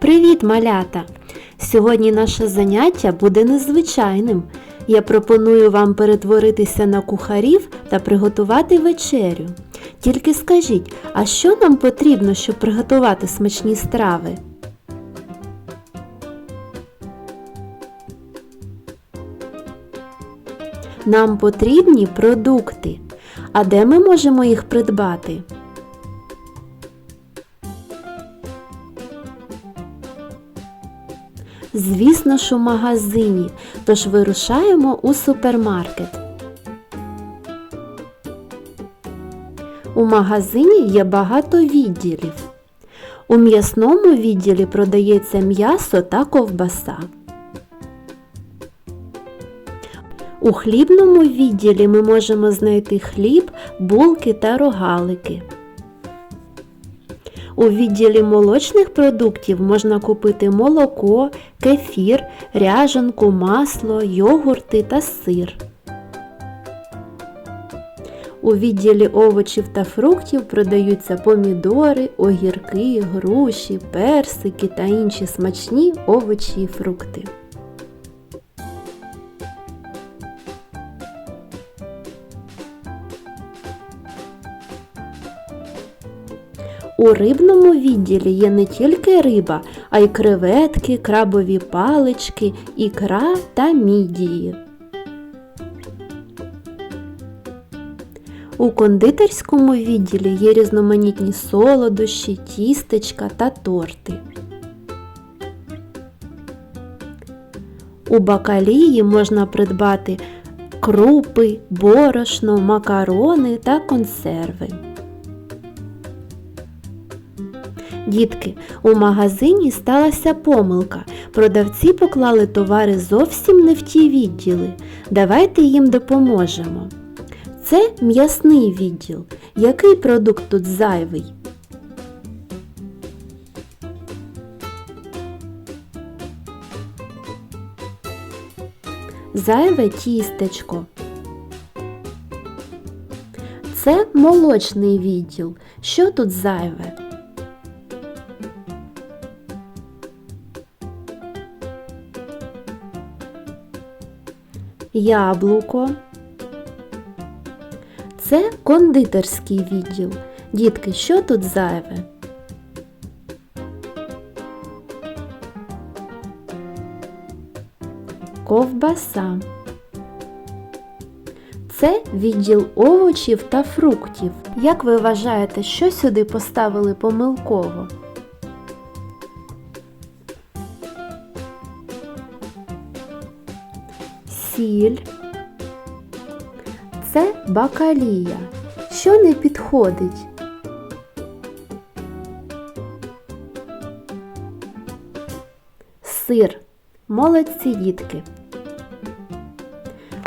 Привіт, малята! Сьогодні наше заняття буде незвичайним. Я пропоную вам перетворитися на кухарів та приготувати вечерю. Тільки скажіть, а що нам потрібно, щоб приготувати смачні страви? Нам потрібні продукти. А де ми можемо їх придбати? Звісно ж у магазині, тож вирушаємо у супермаркет. У магазині є багато відділів. У м'ясному відділі продається м'ясо та ковбаса. У хлібному відділі ми можемо знайти хліб, булки та рогалики. У відділі молочних продуктів можна купити молоко, кефір, ряженку, масло, йогурти та сир. У відділі овочів та фруктів продаються помідори, огірки, груші, персики та інші смачні овочі і фрукти. У рибному відділі є не тільки риба, а й креветки, крабові палички, ікра та мідії. У кондитерському відділі є різноманітні солодощі, тістечка та торти. У бакалії можна придбати крупи, борошно, макарони та консерви. Дітки, у магазині сталася помилка. Продавці поклали товари зовсім не в ті відділи. Давайте їм допоможемо. Це м'ясний відділ. Який продукт тут зайвий? Зайве тістечко. Це молочний відділ. Що тут зайве? Яблуко. Це кондитерський відділ. Дітки, що тут зайве? Ковбаса. Це відділ овочів та фруктів. Як ви вважаєте, що сюди поставили помилково? Сіль. Це бакалія. Що не підходить? Сир. Молодці дітки.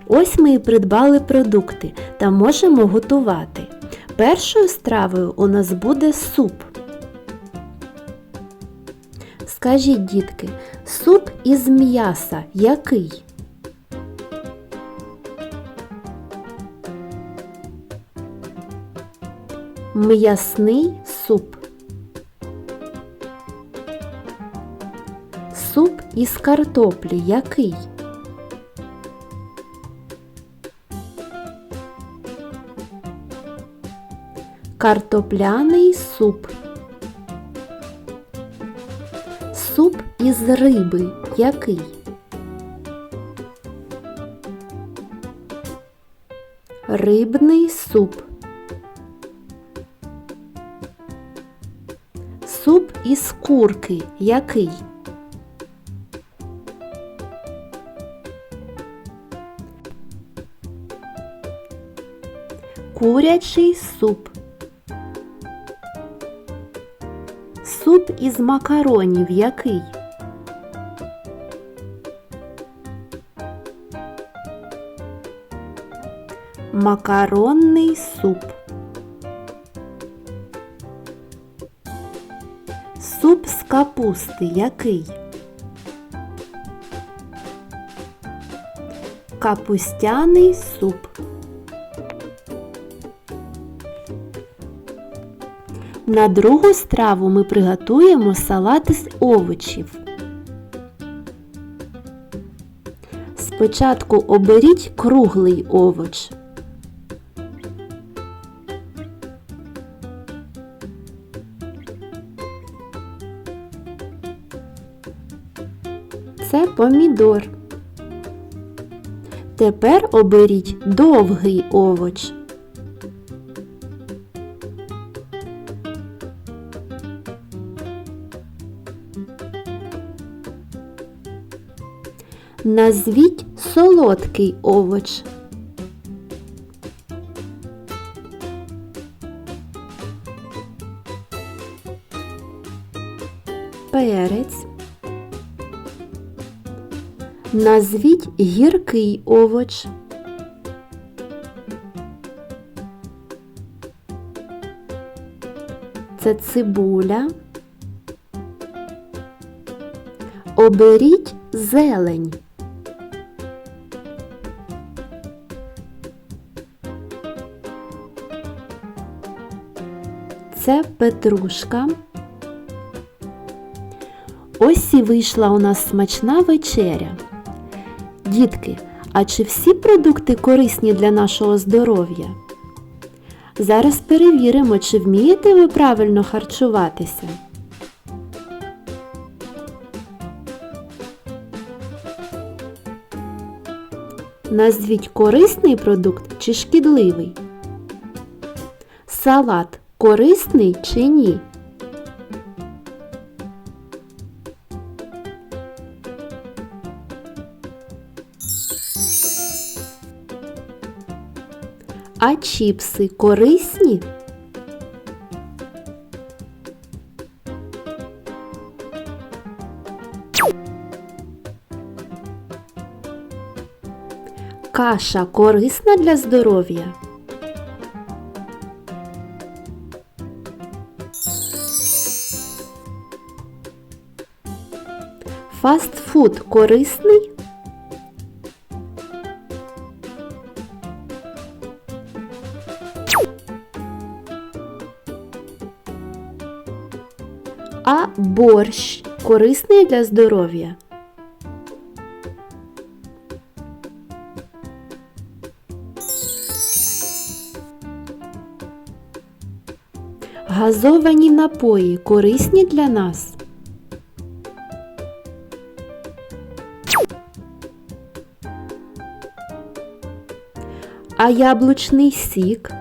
Ось ми і придбали продукти та можемо готувати. Першою стравою у нас буде суп. Скажіть, дітки, суп із м'яса який? М'ясний суп. Суп із картоплі який? Картопляний суп. Суп із риби який? Рибний суп. Суп із курки який? Курячий суп. Суп із макаронів який? Макаронний суп. Капусти який? Капустяний суп. На другу страву ми приготуємо салат із овочів. Спочатку оберіть круглий овоч. Це помідор. Тепер оберіть довгий овоч. Назвіть солодкий овоч. Перець. Назвіть гіркий овоч. Це цибуля. Оберіть зелень. Це петрушка. Ось і вийшла у нас смачна вечеря. Дітки, а чи всі продукти корисні для нашого здоров'я? Зараз перевіримо, чи вмієте ви правильно харчуватися. Назвіть корисний продукт чи шкідливий. Салат корисний чи ні? А чіпси корисні? Каша корисна для здоров'я? Фастфуд корисний? Борщ корисний для здоров'я? Газовані напої корисні для нас? А яблучний сік?